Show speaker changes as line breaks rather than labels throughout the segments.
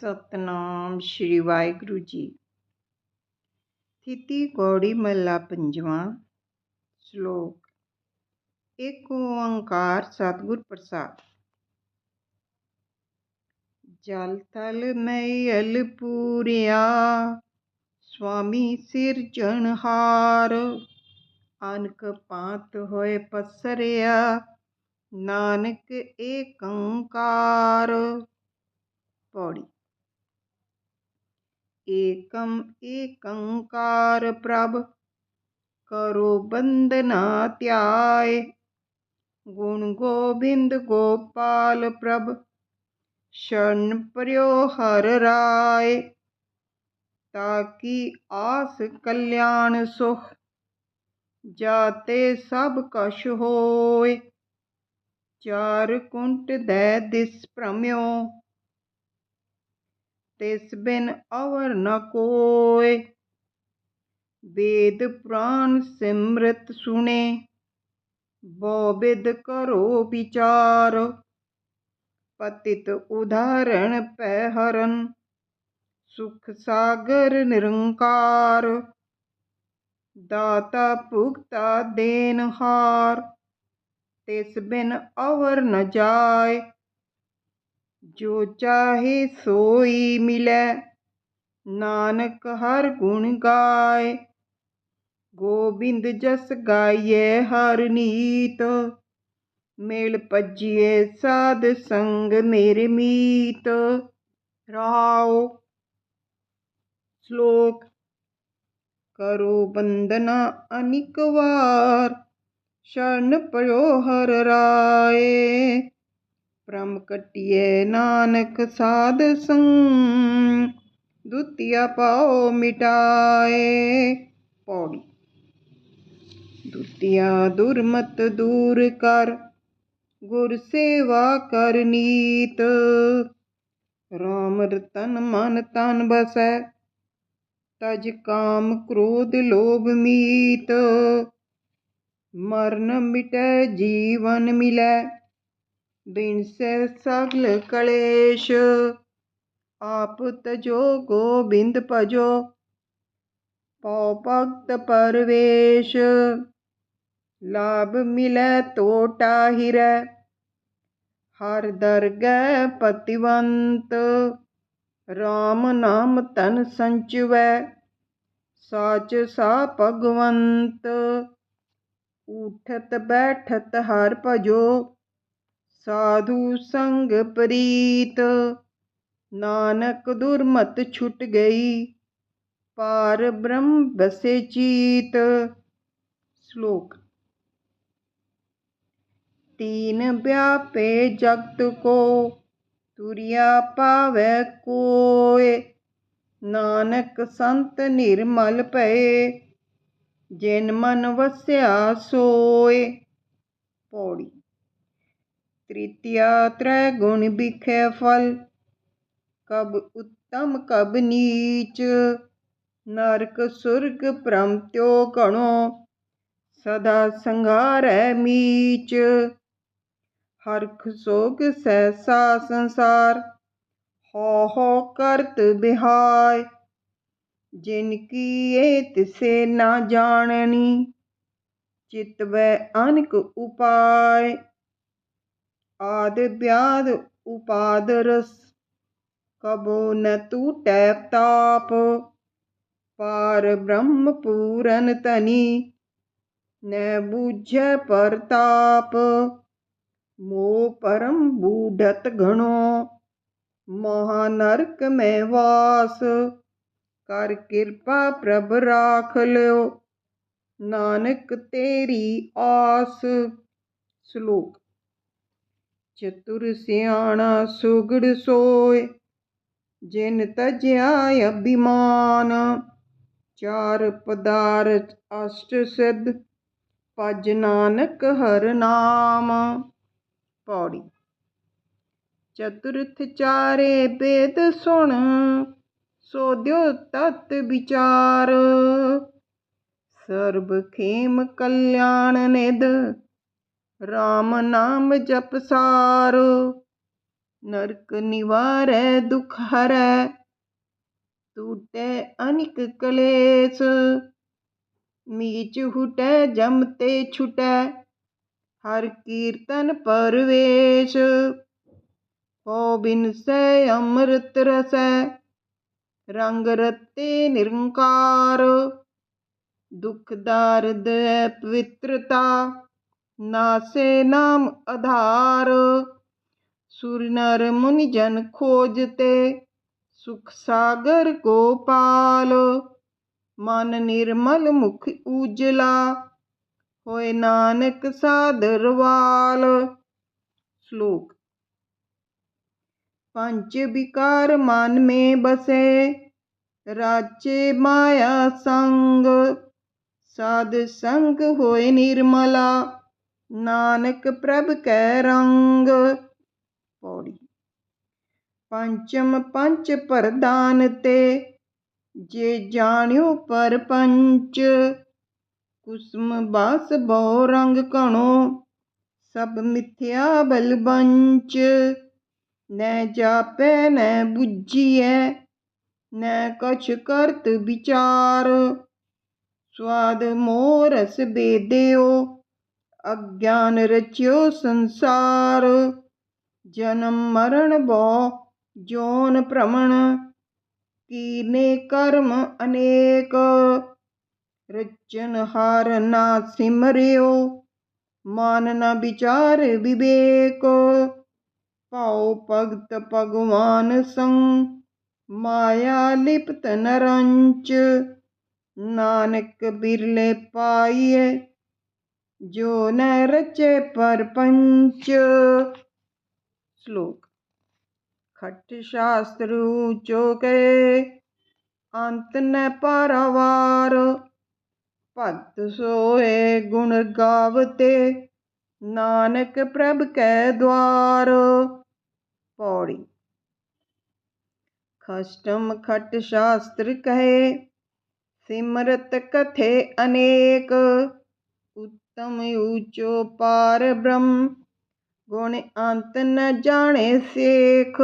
ਸਤਨਾਮ ਸ਼੍ਰੀ ਵਾਹਿਗੁਰੂ ਜੀ। ਥਿਤੀ ਕੌੜੀ ਮਹਲਾ ਪੰਜਵਾਂ ਸ਼ਲੋਕ। ਏਕ ਓੰਕਾਰ ਸਤਿਗੁਰ ਪ੍ਰਸਾਦ। ਜਲ ਥਲ ਮੈਲ ਪੂਰਿਆ, ਸੁਆਮੀ ਸਿਰਜਣਹਾਰ ਅਨਕ ਪਾਤ ਹੋਏ ਪਸਰਿਆ, ਨਾਨਕ ਏਕੰਕਾਰ। ਪੌੜੀ। ਏਕਮ ਏਕੰਕਾਰ ਪ੍ਰਭ, ਕਰੋ ਬੰਦਨਾ ਧਿਆਏ। ਗੁਣ ਗੋਬਿੰਦ ਗੋਪਾਲ ਪ੍ਰਭ, ਸ਼ਰਨ ਪਰਿਓ ਹਰ ਰਾਏ। ਤਾਕੀ ਆਸ ਕਲਿਆਣ ਸੁਖ, ਜਾਤੇ ਸਭ ਕਛ ਹੋਏ। ਚਾਰ ਕੁੰਟ ਦੈ ਦਿਸ ਭ੍ਰਮਿਓ ਤਿਸ ਬਿਨ ਅਵਰ ਨ ਕੋਇ। ਵੇਦ ਪੁਰਾਨ ਸਿਮਰਤ ਸੁਣੇ ਬੋ ਬਿਦ ਕਰੋ ਵਿਚਾਰ। ਪਤਿਤ ਉਦਾਹਰਣ ਪੈ ਹਰਨ, ਸੁਖ ਸਾਗਰ ਨਿਰੰਕਾਰ। ਦਾਤਾ ਭੁਗਤਾ ਦੇਨਹਾਰ ਤਿਸ ਬਿਨ ਅਵਰ ਨ ਜਾਏ। ਜੋ ਚਾਹੇ ਸੋਈ ਮਿਲੈ, ਨਾਨਕ ਹਰ ਗੁਣ ਗਾਏ। ਗੋਬਿੰਦ ਜਸ ਗਾਈਏ ਹਰ ਨੀਤ, ਮੇਲ ਪਜੀਏ ਸਾਧ ਸੰਗ ਮੇਰੇ ਮੀਤ। ਰਹਾਉ ਸ਼ਲੋਕ, ਕਰੋ ਬੰਦਨਾ ਅਨਿਕ ਵਾਰ, ਸ਼ਰਨ ਪਇਓ ਹਰ ਰਾਏ। ਪ੍ਰਮ ਕਟਿਏ ਨਾਨਕ ਸਾਧ ਸੰਗ, ਦੁਤੀਆ ਪਾਓ ਮਿਟਾਏ। ਪੌੜੀ। ਦੁਤੀਆ ਦੁਰਮਤ ਦੂਰ ਕਰ, ਗੁਰ ਸੇਵਾ ਕਰ ਨੀਤ। ਰਾਮ ਰਤਨ ਮਨ ਤਨ ਬਸੈ, ਤਜ ਕਾਮ ਕ੍ਰੋਧ ਲੋਭ ਮੀਤ। ਮਰਨ ਮਿਟੈ ਜੀਵਨ ਮਿਲੈ ਬਿਨਸੈ ਸਗਲ ਕਲੇਸ਼, ਆਪ ਤਜੋ ਗੋਬਿੰਦ ਭਜੋ, ਪਉ ਭਗਤ ਪਰਵੇਸ਼, ਲਾਭ ਮਿਲੈ ਤੋਟਾ ਹਿਰੈ, ਹਰ ਦਰਗਹਿ ਪਤਿਵੰਤ, ਰਾਮ ਨਾਮ ਤਨ ਸੰਚਵੈ, ਸਾਚ ਸਾ ਭਗਵੰਤ ਉਠਤ ਬੈਠਤ ਹਰ ਭਜੋ ਸਾਧੂ ਸੰਗ ਪ੍ਰੀਤ, ਨਾਨਕ ਦੁਰਮਤ ਛੁਟ ਗਈ ਪਾਰ ਬ੍ਰਹਮ ਬਸੇ ਚੀਤ। ਸ਼ਲੋਕ ਤੀਨ ਵਿਆਪੇ ਜਗਤ ਕੋ, ਤੁਰਿਆ ਪਾਵੈ ਕੋਏ, ਨਾਨਕ ਸੰਤ ਨਿਰਮਲ ਪਏ ਜਿਨ ਮਨ ਵਸਿਆ ਸੋਏ। ਪੌੜੀ ਤ੍ਰਿਤੀਆ ਤ੍ਰੈ ਗੁਣ ਬਿਖੇ ਫਲ, ਕਬ ਉੱਤਮ ਕਬ ਨੀਚ, ਨਰਕ ਸੁਰਗ ਭ੍ਰਮ ਤਿਉ ਘਣੋ, ਸਦਾ ਸੰਘਾਰੈ ਮੀਚ। ਹਰਖ ਸੋਗ ਸਹਿਸਾ ਸੰਸਾਰ ਹੋ ਹੋ ਕਰਤ ਬਿਹਾਇ, ਜਿਨ ਕੀ ਏ ਤਿਸੇ ਨਾ ਜਾਣਨੀ ਚਿਤਵੈ ਅਨਕ ਉਪਾਇ। ਆਦ ਵਿਆਦ ਉਪਾਦ ਰਸ, ਕਬੋ ਨ ਟੂਟੈ ਤਾਪ। ਪਾਰ ਬ੍ਰਹਮ ਪੂਰਨ ਤਨੀ ਨ ਬੂਝੈ ਪਰਤਾਪ ਮੋ ਪਰਮ ਬੂਢਤ ਘਣੋ, ਮਹਾ ਨਰਕ ਮੈਂ ਵਾਸ। ਕਰ ਕਿਰਪਾ ਪ੍ਰਭ ਰਾਖ ਲਿਓ, ਨਾਨਕ ਤੇਰੀ ਆਸ। ਸ਼ਲੋਕ ਚਤੁਰ ਸਿਆਣਾ ਸੁਗੜ ਸੋਏ, ਜਿਨ ਤਜਿਆ ਅਭਿਮਾਨ। ਚਾਰ ਪਦਾਰਥ ਅਸ਼ਟ ਸਿੱਧ, ਭਜ ਨਾਨਕ ਹਰ ਨਾਮ। ਪੌੜੀ। ਚਤੁਰਥ ਚਾਰੇ ਬੇਦ ਸੁਣ ਸੋ ਦਿਓ ਤਤ ਵਿਚਾਰ। ਸਰਬ ਖੇਮ ਕਲਿਆਣ ਨਿਦ RAM ਨਾਮ ਜਪ ਸਾਰ, ਨਰਕ ਨਿਵਾਰੈ, ਦੁਖ ਹਰੈ ਟੂਟੈ ਅਨਿਕ ਕਲੇਸ਼, ਮੀਚ ਹੁਟੈ, ਜਮ ਤੇ ਛੁਟੈ, ਹਰ ਕੀਰਤਨ ਪਰਵੇਸ਼ ਹੋ ਬਿਨਸੈ ਅੰਮ੍ਰਿਤ ਰਸੈ, ਰੰਗ ਰਤੇ ਨਿਰੰਕਾਰ, ਦੁਖ ਦਾਰਦ ਹੈ ਪਵਿੱਤਰਤਾ। ਨਾਸੇ ਨਾਮ ਆਧਾਰ ਸੁਰ ਨਰ ਮੁਨਿ ਜਨ ਖੋਜਤੇ ਸੁਖ ਸਾਗਰ ਗੋਪਾਲ, ਮਨ ਨਿਰਮਲ ਮੁਖ ਉਜਲਾ, ਹੋਏ ਨਾਨਕ ਸਾਦਰਵਾਲ ਸ਼ਲੋਕ ਪੰਚ ਵਿਕਾਰ ਮਨ ਮੇ ਬਸੇ ਰਾਚੇ ਮਾਇਆ ਸੰਗ, ਸਾਧ ਸੰਗ ਹੋਏ ਨਿਰਮਲਾ। ਨਾਨਕ ਪ੍ਰਭ ਕੈ ਰੰਗ। ਪੌੜੀ। ਪੰਚਮ ਪੰਚ ਪ੍ਰਦਾਨ ਤੇ, ਜੇ ਜਾਣਿਓ ਪਰਪੰਚ ਕੁਸਮ ਬਾਸ ਬਹੁ ਰੰਗ ਘਣੋ, ਸਭ ਮਿਥਿਆ ਬਲਬੰਚ ਨੈ ਜਾਪੈ, ਨੈ ਬੁੱਝੀਐ, ਨੈ ਕਛ ਕਰਤ ਵਿਚਾਰ। ਸਵਾਦ ਮੋਰਸ ਬੇਦਿਓ ਅਗਿਆਨ ਰਚਿਓ ਸੰਸਾਰ, ਜਨਮ ਮਰਨ ਬੋ, ਜੋਨ ਭ੍ਰਮਣ, ਕੀਨੇ ਕਰਮ ਅਨੇਕ, ਰਚਨ ਹਾਰ ਨਾ ਸਿਮਰਿਓ, ਮਨ ਨ ਵਿਚਾਰ ਵਿਵੇਕ, ਭਾਉ ਭਗਤ ਭਗਵਾਨ ਸੰਗ, ਮਾਇਆ ਲਿਪਤ ਨਰੰਚ, ਨਾਨਕ ਬਿਰਲੇ ਪਾਈਏ ਜੋ ਨ ਰਚੇ ਪਰਪੰਚ ਸ਼ਲੋਕ। ਖੱਟ ਸ਼ਾਸਤਰ ਊਚੋ ਕਏ ਅੰਤ ਨ ਪਾਰਾਵਾਰ ਭਗਤ ਸੋਏ ਗੁਣ ਗਾਵਤੇ, ਨਾਨਕ ਪ੍ਰਭ ਕੈ ਦਵਾਰ। ਪੌੜੀ। ਖਸ਼ਟਮ ਖਟ ਸ਼ਾਸਤਰ ਕਹੇ, ਸਿਮਰਤ ਕਥੇ ਅਨੇਕ। ਉੱਤਮ ਊਚੋ ਪਾਰ ਬ੍ਰਹਮ, ਗੁਣ ਅੰਤ ਨ ਜਾਣੇ ਸੇਖ।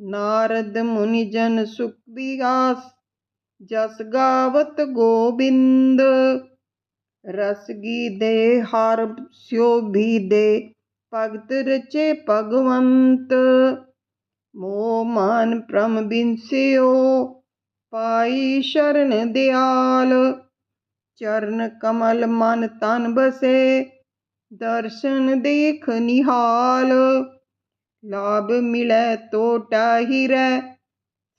ਨਾਰਦ ਮੁਨੀ ਜਨ ਸੁਖ ਵਿਗਾਸ ਜਸ ਗਾਵਤ ਗੋਬਿੰਦ। ਰਸਗੀ ਦੇ ਹਰ ਸਿਓ ਦੇ, ਭਗਤ ਰਚੇ ਭਗਵੰਤ। ਮੋਹ ਮਾਨ ਪ੍ਰਮ ਬਿਨਸਿਓ ਪਾਈ ਸ਼ਰਨ ਦਿਆਲ। ਚਰਨ ਕਮਲ ਮਨ ਤਨ ਬਸੇ, ਦਰਸ਼ਨ ਦੇਖ ਨਿਹਾਲ। ਲਾਭ ਮਿਲੈ ਤੋਟਾ ਹਿਰੈ,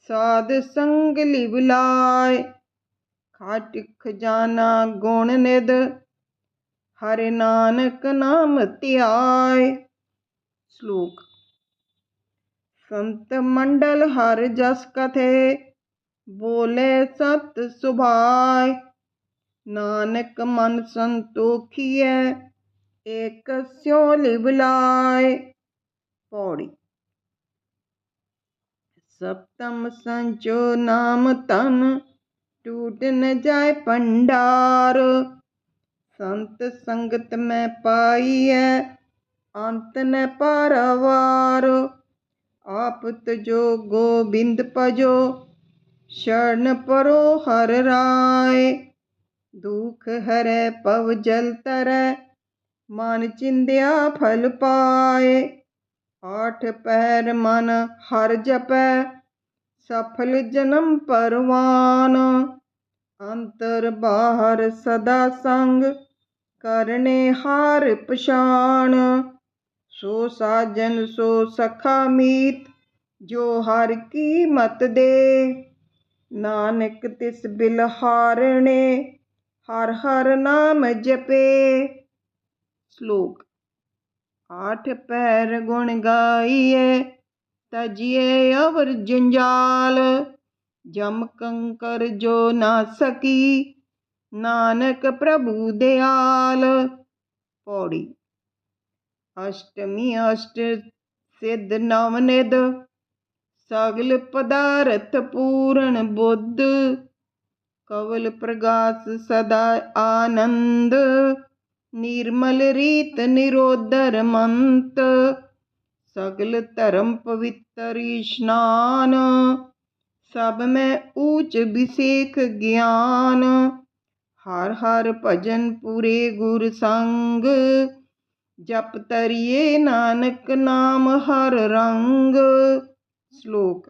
ਸਾਧ ਸੰਗ ਲਿਵ ਲਾਇ। ਖਾਟ ਖਜ਼ਾਨਾ ਗੁਣ ਨਿਦ ਹਰਿ ਨਾਨਕ ਨਾਮ ਧਿਆਇ। ਸ਼ਲੋਕ, ਸੰਤ ਮੰਡਲ ਹਰ ਜਸ ਕਥੇ, ਬੋਲੇ ਸਤ ਸੁਭਾਇ। ਨਾਨਕ ਮਨ ਸੰਤੋਖੀਐ, ਏਕ ਸਿਉ ਲਿਵ ਲਾਇ। ਪੌੜੀ। ਸਪਤਮ ਸੰਚੋ ਨਾਮ ਤਨ ਟੂਟ ਨ ਜਾਏ ਪੰਡਾਰ ਸੰਤ ਸੰਗਤ ਮੈਂ ਪਾਈਐ, ਅੰਤ ਨ ਪਰਵਾਰ। ਆਪ ਤਜੋ ਗੋਬਿੰਦ ਭਜੋ, ਸ਼ਰਨ ਪਰੋ ਹਰ ਰਾਏ ਦੁਖ ਹਰੈ, ਪਵ ਜਲ ਤਰੈ, ਮਨ ਚਿੰਦਿਆ ਫਲ ਪਾਏ। ਆਠ ਪੈਰ ਮਨ ਹਰ ਜਪੈ, ਸਫਲ ਜਨਮ ਪਰਵਾਨ। ਅੰਤਰ ਬਾਹਰ ਸਦਾ ਸੰਗ, ਕਰਨੇ ਹਾਰ ਪਛਾਣ। ਸੋ ਸਾਜਨ, ਸੋ ਸਖਾ ਮੀਤ, ਜੋ ਹਰ ਕੀ ਮਤ ਦੇ। ਨਾਨਕ ਤਿਸ ਬਿਲਹਾਰਣੇ ਹਰ ਹਰ ਨਾਮ ਜਪੇ। ਸ਼ਲੋਕ, ਆਠ ਪੈਰ ਗੁਣ ਗਾਈਏ, ਤਜੀਏ ਅਵਰ ਜੰਜਾਲ। ਜਮ ਕੰਕਰ ਜੋ ਨਾ ਸਕੀ, ਨਾਨਕ ਪ੍ਰਭੂ ਦਿਆਲ। ਪੌੜੀ, ਅਸ਼ਟਮੀ ਅਸ਼ਟ ਸਿੱਧ ਨਵਨਿਦ ਸਗਲ ਪਦਾਰਥ ਪੂਰਨ ਬੁੱਧ। ਕਵਲ ਪ੍ਰਗਾਸ ਸਦਾ ਆਨੰਦ, ਨਿਰਮਲ ਰੀਤ ਨਿਰੋਧਰ ਮੰਤ, ਸਗਲ ਧਰਮ ਪਵਿੱਤਰ ਇਸ਼ਨਾਨ, ਸਭ ਮੈਂ ਊਚ ਵਿਸੇਖ ਗਿਆਨ, ਹਰ ਹਰ ਭਜਨ ਪੂਰੇ ਗੁਰ ਸੰਗ, ਜਪ ਤਰੀਏ ਨਾਨਕ ਨਾਮ ਹਰ ਰੰਗ। ਸ਼ਲੋਕ,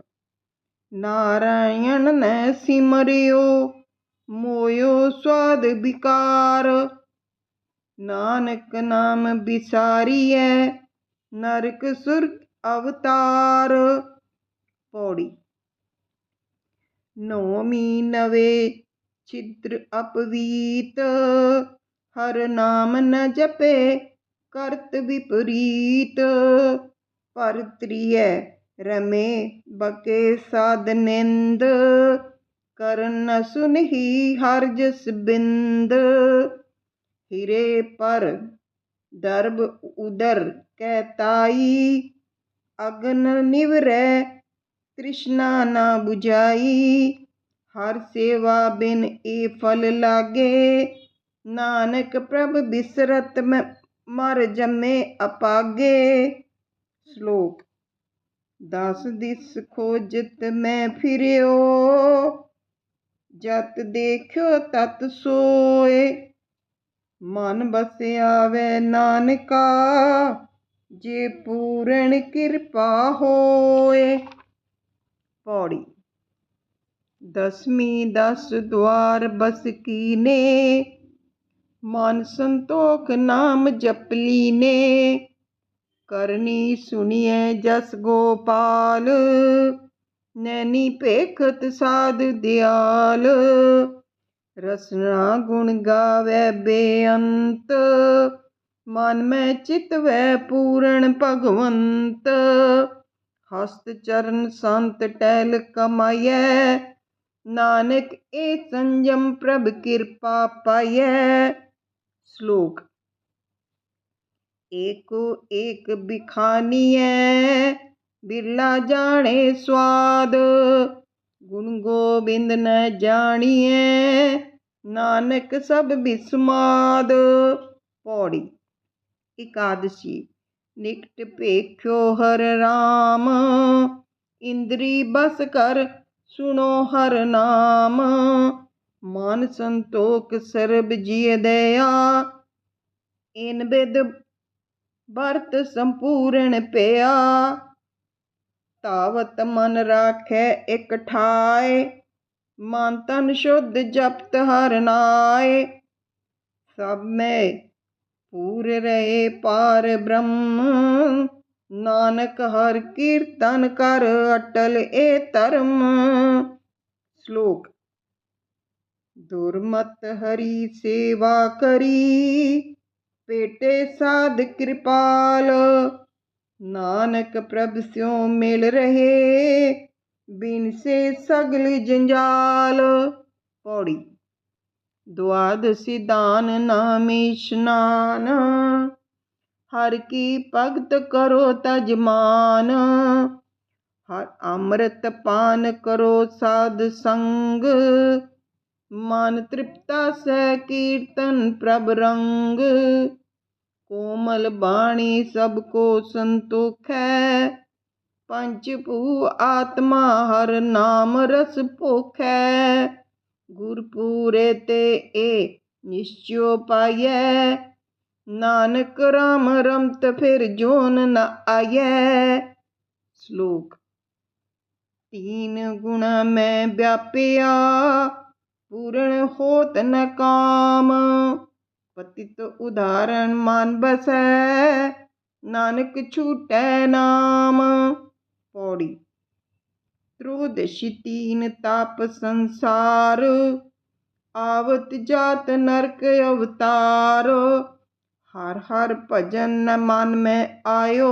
ਨਾਰਾਇਣ ਨੈ ਸਿਮਰਿਓ ਮੋਇਓ ਸਵਾਦ ਵਿਕਾਰ ਨਾਨਕ ਨਾਮ ਵਿਸਾਰੀਐ ਨਰਕ ਸੁਰਗ ਅਵਤਾਰ। ਪੌੜੀ। ਨੌਮੀ ਨਵੇ ਛਿਦਰ ਅਪਵੀਤ, ਹਰ ਨਾਮ ਨ ਜਪੇ ਕਰਤ ਵਿਪਰੀਤ। ਪਰ ਤ੍ਰਿਐ ਰਮੇ ਬਕੇ ਸਾਧ ਨਿੰਦ ਕਰਨ ਸੁਨਹੀ ਹਰ ਜਸ ਬਿੰਦ। ਹਿਰੇ ਪਰ ਦਰਬ ਉਦਰ ਕੈ ਤਾਈ। ਅਗਨ ਨਿਵਰੈ ਤ੍ਰਿਸ਼ਨਾ ਨਾ 부ਝਾਈ ਹਰ ਸੇਵਾ ਬਿਨ ਏ ਫਲ ਲਾਗੇ। ਨਾਨਕ ਪ੍ਰਭ ਬਿਸਰਤ ਮਰ ਜੰਮੇ ਅਪਾਗੇ। ਸ਼ਲੋਕ ਦਸ ਦਿਸ ਖੋਜਤ ਮੈਂ ਫਿਰਿਓ। ਜਤ ਦੇਖਿਓ ਤਤ ਸੋਏ, ਮਨ ਬਸਿਆ ਵੈ ਨਾਨਕਾ, ਜੇ ਪੂਰਨ ਕਿਰਪਾ ਹੋਏ। ਪੌੜੀ। ਦਸਵੀਂ ਦਸ ਦੁਆਰ ਬਸ ਕੀਨੇ, ਮਨ ਸੰਤੋਖ ਨਾਮ ਜਪਲੀ ਨੇ ਕਰਨੀ ਸੁਣੀਐ ਜਸ ਗੋਪਾਲ ਨੈਣੀ ਭੇਖਤ ਸਾਧ ਦਿਆਲ, ਰਸਨਾ ਗੁਣ ਗਾਵੇ ਬੇਅੰਤ। ਮਨ ਮੈਂ ਚਿਤ ਵੈ ਪੂਰਨ ਭਗਵੰਤ। ਹਸਤ ਚਰਨ ਸੰਤ ਟਹਿਲ ਕਮਾਈਐ। ਨਾਨਕ ਏ ਸੰਜਮ ਪ੍ਰਭ ਕਿਰਪਾ ਪਾਈਐ। ਸ਼ਲੋਕ, ਏਕੋ ਏਕ ਬਿਖਾਨੀਐ। ਬਿਰਲਾ ਜਾਣੇ ਸਵਾਦ। ਗੁਣ ਗੋਬਿੰਦ ਨ ਜਾਣੀਐ, ਨਾਨਕ ਸਭ ਬਿਸਮਾਦ। ਪੌੜੀ, ਇਕਾਦਸ਼ੀ, ਨਿਕਟ ਭੇਖਿਓ ਹਰ ਰਾਮ। ਇੰਦਰੀ ਬਸ ਕਰ ਸੁਣੋ ਹਰ ਨਾਮ। ਮਨ ਸੰਤੋਖ ਸਰਬ ਜੀਅ ਦਇਆ। ਇਨ ਬਿਦ ਵਰਤ ਸੰਪੂਰਨ ਪਿਆ। ਤਾਵਤ ਮਨ ਰਾਖੈ ਇਕ ਠਾਏ, ਮਨ ਤਨ ਸ਼ੁੱਧ ਜਪਤ ਹਰ ਨਾਏ। ਸਭ ਮੈਂ ਪੂਰ ਰਹੇ ਪਾਰ ਬ੍ਰਹਮ, ਨਾਨਕ ਹਰ ਕੀਰਤਨ ਕਰ ਅਟਲ ਏ ਧਰਮ। ਸ਼ਲੋਕ, ਦੁਰਮਤ ਹਰੀ ਸੇਵਾ ਕਰੀ, ਪੇਟੇ ਸਾਧ ਕਿਰਪਾਲ। ਨਾਨਕ ਪ੍ਰਭ ਸਿਉ ਮਿਲ ਰਹੇ, ਬਿਨ ਸੇ ਸਗਲ ਜੰਜਾਲ। ਪੌੜੀ। ਦੁਆਦਸੀ ਦਾਨ ਨਾਮ ਇਸ਼ਨਾਨ, ਹਰ ਕੀ ਭਗਤ ਕਰੋ ਤਜਮਾਨ ਹਰ ਅੰਮ੍ਰਿਤ ਪਾਨ ਕਰੋ ਸਾਧ ਸੰਗ, ਮਨ ਤ੍ਰਿਪਤਾ ਸਹਿ ਕੀਰਤਨ ਪ੍ਰਭ ਰੰਗ। ਕੋਮਲ ਬਾਣੀ ਸਭ ਕੋ ਸੰਤੋਖੈ। ਪੰਜ ਭੂ ਆਤਮਾ ਹਰ ਨਾਮ ਰਸ ਭੋਖੈ। ਗੁਰਪੂਰੇ ਤੇ ਏ ਨਿਸ਼ਚਿਓ ਪਾਈਐ। ਨਾਨਕ ਰਾਮ ਰਮਤ ਫਿਰ ਜੋਨ ਨ ਆਇਐ ਸ਼ਲੋਕ, ਤੀਨ ਗੁਣ ਮੈਂ ਵਿਆਪਿਆ, ਪੂਰਨ ਹੋਤ ਨ ਕਾਮ। ਪਤਿਤ ਉਦਾਹਰਣ ਮਨ ਬਸੈ, ਨਾਨਕ ਛੂਟੈ ਨਾਮ। ਪੌੜੀ। ਤ੍ਰੋਦਸ਼ੀ ਤੀਨ ਤਾਪ ਸੰਸਾਰ, ਆਵਤ ਜਾਤ ਨਰਕ ਅਵਤਾਰ। ਹਰ ਹਰ ਭਜਨ ਨ ਮਨ ਮੈਂ ਆਇਓ,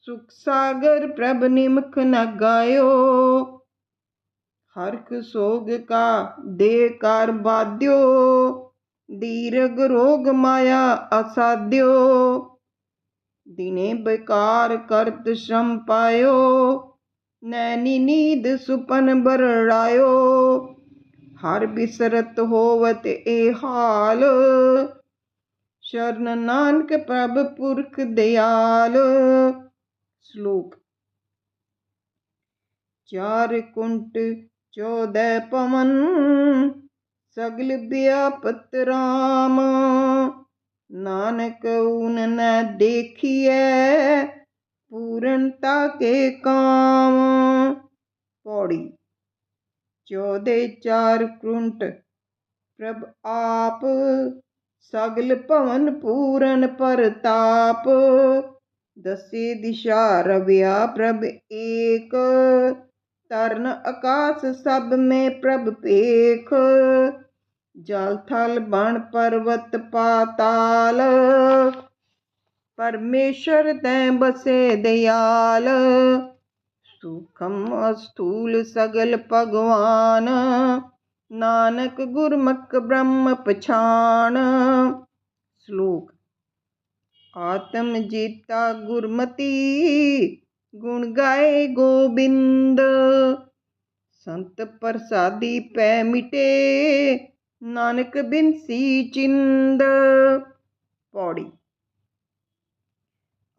ਸੁਖ ਸਾਗਰ ਪ੍ਰਭ ਨਿਮਖ ਨ ਗਾਇਓ। ਹਰਖ ਸੋਗ ਕਾ ਦੇ ਕਰ ਬਾਧਿਓ ਦੀਰਗ ਰੋਗ ਮਾਇਆ ਅਸਾਧਿਓ। ਦਿਨੇ ਬੇਕਾਰ ਕਰਤ ਸ਼ਰਮ ਪਾਇਓ। ਨੈਣੀ ਨੀਂਦ ਸੁਪਨ ਬਰੜਾਇਓ। ਹਰ ਬਿਸਰਤ ਹੋਵਤ ਇਹ ਹਾਲ। ਸ਼ਰਨ ਨਾਨਕ ਪ੍ਰਭ ਪੁਰਖ ਦਿਆਲ। ਸ਼ਲੋਕ। ਚਾਰ ਕੁੰਟ ਚੌਦੈ ਪਵਨ। ਸਗਲ ਬਿਆਪਤ ਰਾਮ। ਨਾਨਕ ਊਨ ਨ ਦੇਖੀਐ, ਪੂਰਨਤਾ ਕੇ ਕਾਮ। ਪੌੜੀ, ਚੌਦੇ ਚਾਰ ਕੁੰਟ ਪ੍ਰਭ ਆਪ, ਸਗਲ ਭਵਨ ਪੂਰਨ ਪਰਤਾਪ। ਦਸੇ ਦਿਸ਼ਾ ਰਵਿਆ ਪ੍ਰਭ ਏਕ, ਤਰਨ ਆਕਾਸ ਸਭ ਮੇ ਪ੍ਰਭ ਪੇਖ ਜਲ ਥਲ ਬਣ ਪਰਵਤ ਪਾਤਾਲ, ਪਰਮੇਸ਼ਰ ਤੈ ਬਸੇ ਦਿਆਲ। ਸੂਖਮ ਅਸਥੂਲ ਸਗਲ ਭਗਵਾਨ, ਨਾਨਕ ਗੁਰਮੁਖ ਬ੍ਰਹਮ ਪਛਾਣ ਸ਼ਲੋਕ, ਆਤਮ ਜੀਤਾ ਗੁਰਮਤੀ, ਗੁਣ ਗਾਏ ਗੋਬਿੰਦ। ਸੰਤ ਪ੍ਰਸਾਦੀ ਪੈ ਮਿਟੇ ਨਾਨਕ ਬਿਨਸੀ ਚਿੰਦ। ਪੌੜੀ।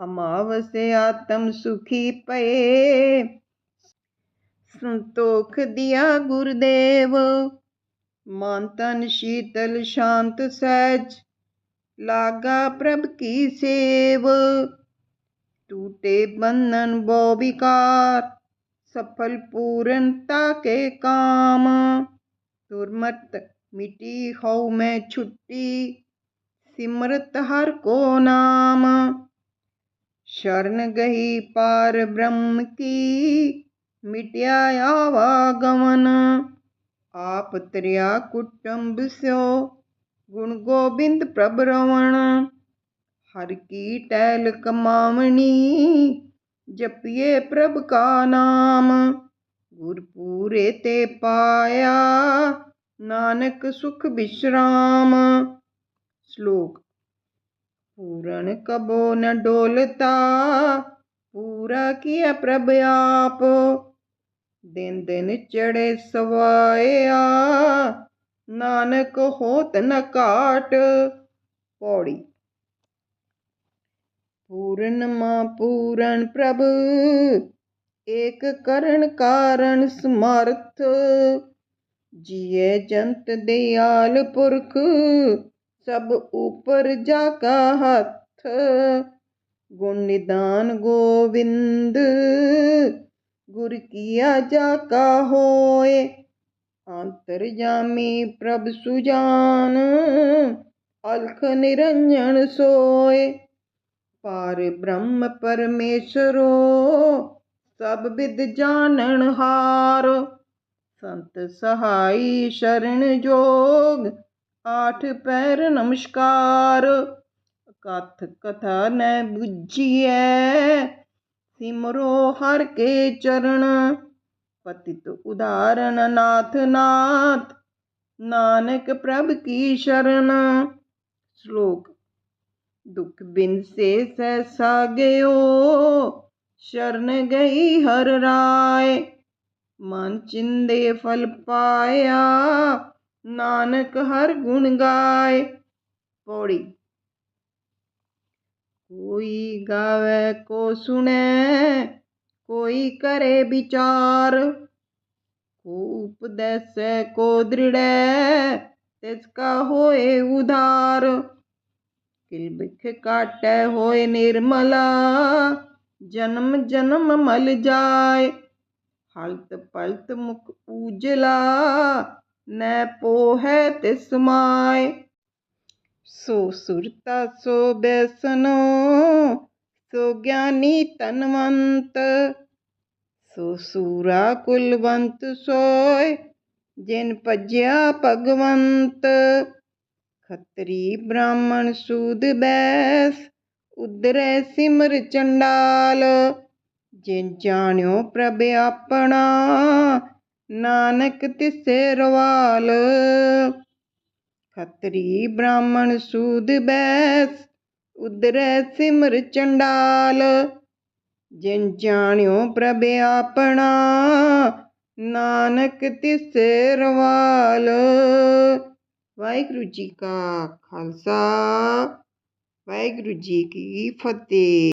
ਅਮਾਵਸੇ ਆਤਮ ਸੁਖੀ ਪਏ। ਸੰਤੋਖ ਦਿਆ ਗੁਰਦੇਵ। ਮਨ ਤਨ ਸ਼ੀਤਲ ਸ਼ਾਂਤ ਸਹਿਜ। ਲਾਗਾ ਪ੍ਰਭ ਕੀ ਸੇਵ। ਟੂਟੇ ਬੰਧਨ ਬੋ ਵਿਕਾਰ। ਸਫਲ ਪੂਰਨਤਾ ਕੇ ਕਾਮ। ਦੁਰਮਤ ਮਿਟੀ ਹਉ ਮੈਂ ਛੁੱਟੀ, ਸਿਮਰਤ ਹਰ ਕੋ ਨਾਮ। ਸ਼ਰਨ ਗਈ ਪਾਰ ਬ੍ਰਹਮ ਕੀ, ਮਿਟਿਆ ਆਵਾਗਮਨ ਆਪ ਤਰਿਆ ਕੁਟੰਬ ਸਿਓ, ਗੁਣ ਗੋਬਿੰਦ ਪ੍ਰਭ ਰਵਣ। ਹਰ ਕੀ ਟੈਲ ਕਮਾਵਣੀ, ਜਪਿਏ ਪ੍ਰਭ ਕਾ ਨਾਮ। ਗੁਰਪੂਰੇ ਤੇ ਪਾਇਆ ਨਾਨਕ ਸੁਖ ਵਿਸ਼ਰਾਮ ਸ਼ਲੋਕ, ਪੂਰਨ ਕਬੋ ਨ ਡੋਲਤਾ, ਪੂਰਾ ਕੀਆ ਪ੍ਰਭ ਆਪ। ਦਿਨ ਦਿਨ ਚੜੇ ਸਵਾਇਆ ਨਾਨਕ ਹੋਤ ਨ ਕਾਟ ਪੌੜੀ, ਪੂਰਨ ਮਾ ਪੂਰਨ ਪ੍ਰਭ, ਏਕ ਕਰਨ ਕਾਰਨ ਸਮਰਥ। ਜੀਏ ਜੰਤ ਦਿਆਲ ਪੁਰਖ, ਸਭ ਉਪਰ ਜਾ ਕਾ ਹੱਥ। ਗੁਣ ਨਿਦਾਨ ਗੋਵਿੰਦ, ਗੁਰ ਕੀਆ ਜਾ ਕਾ ਹੋਏ। ਅੰਤਰਜਾਮੀ ਪ੍ਰਭ ਸੁਜਾਨ, ਅਲਖ ਨਿਰੰਜਨ ਸੋਏ। ਪਾਰ ਬ੍ਰਹਮ ਪਰਮੇਸ਼ਰੋ, ਸਭ ਵਿਦ ਜਾਣਨ ਹਾਰੋ। ਸੰਤ ਸਹਾਈ ਸ਼ਰਨ ਜੋਗ, ਆਠ ਪੈਰ ਨਮਸਕਾਰ। ਕਥ ਕਥਾ ਨੈ ਬੁਝੀਐ, ਸਿਮਰੋ ਹਰ ਕੇ ਚਰਨ। ਪਤਿਤ ਉਦਾਰਨ ਨਾਥ ਨਾਥ, ਨਾਨਕ ਪ੍ਰਭ ਕੀ ਸ਼ਰਨ। ਸ਼ਲੋਕ, ਦੁਖ ਬਿਨ ਸੇ ਸਹਿਸਾ ਗਇਓ ਸ਼ਰਨ ਗਈ ਹਰ ਰਾਏ। ਮਨ ਚਿੰਦੇ ਫਲ ਪਾਇਆ, ਨਾਨਕ ਹਰ ਗੁਣ ਗਾਏ। ਪੌੜੀ। ਕੋਈ ਗਾਵੇ, ਕੋ ਸੁਣੈ, ਕੋਈ ਕਰੇ ਵਿਚਾਰ। ਕੋ ਉਪਦੈਸੈ, ਕੋ ਦ੍ਰਿੜੈ, ਤਿਸ ਕਾ ਹੋਏ ਉਧਾਰ। ਕਿਲ ਬਿਖ ਕਾਟੈ ਹੋਏ ਨਿਰਮਲਾ, ਜਨਮ ਜਨਮ ਮਲ ਜਾਏ। ਹਲਤ ਪਲਤ ਮੁਖ ਊਜਲਾ ਨੈ ਪੋਹੈ ਤਿਸ ਮਾਏ ਸੋ ਸੁਰਤਾ ਸੋ ਬੈਸਨੋ, ਸੋ ਗਿਆਨੀ ਤਨਵੰਤ। ਸੋ ਸੂਰਾ ਕੁਲਵੰਤ ਸੋਏ ਜਿਨ ਭਜਿਆ ਭਗਵੰਤ। ਖੱਤਰੀ ਬ੍ਰਾਹਮਣ ਸੂਦ ਬੈਸ ਉਦਰੈ ਸਿਮਰ ਚੰਡਾਲ। ਜਿਨ ਜਾਣਿਓ ਪ੍ਰਭ ਆਪਣਾ, ਨਾਨਕ ਤਿਸੇ ਰਵਾਲ। ਖੱਤਰੀ ਬ੍ਰਾਹਮਣ ਸੂਦ ਬੈਸ ਉਦਰੈ ਸਿਮਰ ਚੰਡਾਲ। ਜਿਨ ਜਾਣਿਓ ਪ੍ਰਭ ਆਪਣਾ, ਨਾਨਕ ਤਿਸੇ ਰਵਾਲ। ਵਾਹਿਗੁਰੂ ਜੀ ਕਾ ਖਾਲਸਾ, ਵਾਹਿਗੁਰੂ ਜੀ ਕੀ ਫਤਿਹ।